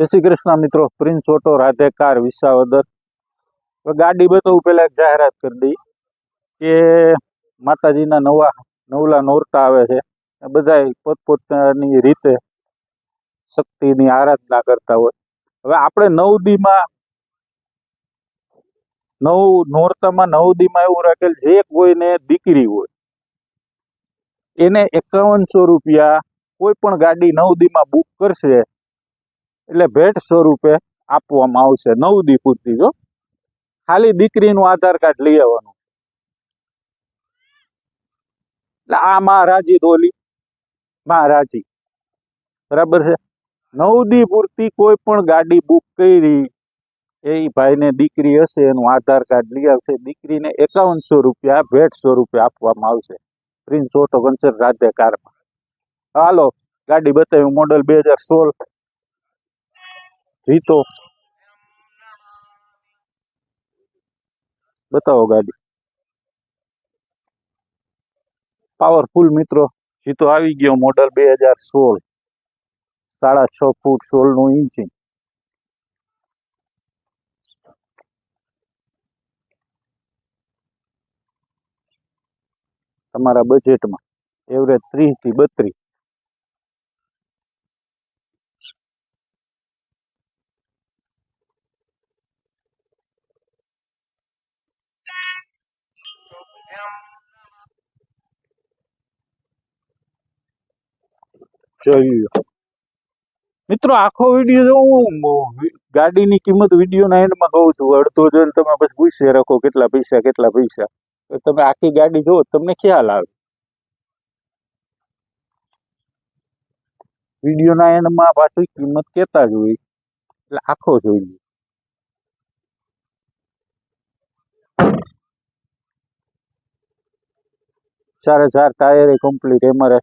જય શ્રી કૃષ્ણ મિત્રો. Prince Auto Radhe Visavadar. ગાડી બતાવું પેલા જાહેરાત કરી દઈ કે માતાજીના નવા, નવલા નોરતા આવે છે. બધા પોતપોતાની રીતે શક્તિની આરાધના કરતા હોય. હવે આપણે નવદીમાં, નવ નોરતામાં નવદીમાં એવું રાખેલ જે કોઈને દીકરી હોય, એને એકાવનસો રૂપિયા કોઈ પણ ગાડી નવદીમાં બુક કરશે એટલે ભેટ સ્વરૂપે આપવામાં આવશે. નવ દી પૂરતી, જો. ખાલી દીકરીનું આધાર કાર્ડ લઈ આવવાનું. એટલે આ મહારાજી દોલી મહારાજી, બરાબર છે? નવ દી પૂરતી કોઈ પણ ગાડી બુક કરી, એ ભાઈને દીકરી હશે, એનું આધાર કાર્ડ લઈ આવશે. દીકરીને એકાવનસો રૂપિયા ભેટ સ્વરૂપે આપવામાં આવશે. પ્રિન્સ ઓટો કન્સર્ટ રાધે કારમાં. હાલો, ગાડી બતાવ્યું મોડલ બે હજાર સોળ. જીતો બતાવો ગાડી પાવરફુલ મિત્રો. જીતો આવી ગયો મોડલ બે હજાર સોળ. સાડા છ ફૂટ સોળનું ઇંચિંગ તમારા બજેટમાં એવરેજ ત્રીસથી બત્રીસ. જોઈએ. મિત્રો, આખો વીડિયો જો હું ગાડીની કિંમત વિડીયોના એન્ડમાં કહું છું, અડધો જોઈને તમે પછી પૂછી રાખો કેટલા પૈસા કેટલા પૈસા. તમે આખી ગાડી જુઓ, તમને ખ્યાલ આવે. વિડીયોના એન્ડમાં પાછું કિંમત કહેતા જ હોય. એટલે આખો જોઈ ચારે ચાર ટાયર કમ્પ્લીટ એમાં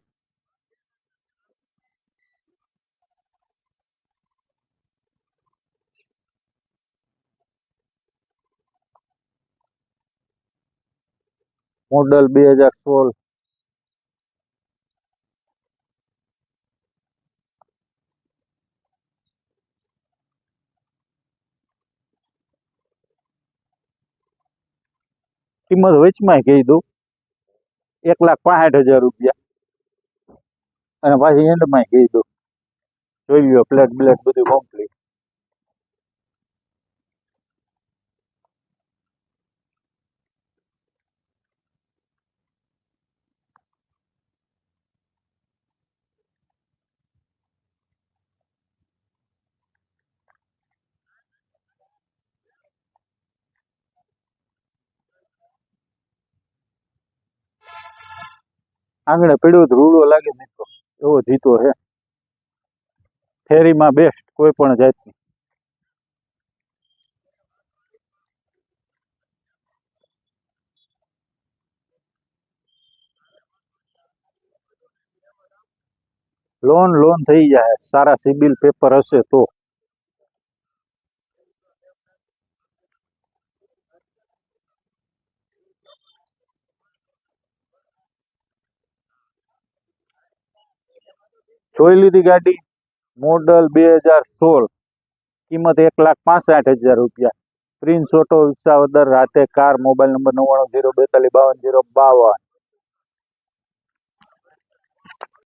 મોડલ બે હજાર સોળ. કિંમત વચમાં કહી દઉં એક લાખ પાસઠ હજાર રૂપિયા. અને પાછી એન્ડમાં દઉં જોઈ લ્યો પ્લેટ બ્લેટ બધું કમ્પ્લીટ આંગણે પડ્યો તો રૂડો લાગે મિત્રો. એવો જીતો છે. ફેરીમાં બેસ્ટ કોઈ પણ જાતની. લોન લોન થઈ જાય સારા સિબિલ પેપર હશે તો. જોઈ લીધી ગાડી? મોડલ બે હજાર સોળ. કિંમત એક લાખ પાસઠ હજાર રૂપિયા. પ્રિન્સ ઓટો વિસાવદર રાતે કાર, મોબાઈલ નંબર નવ્વાણું, જીરો બેતાલીસ, બાવન, જીરો બાવન.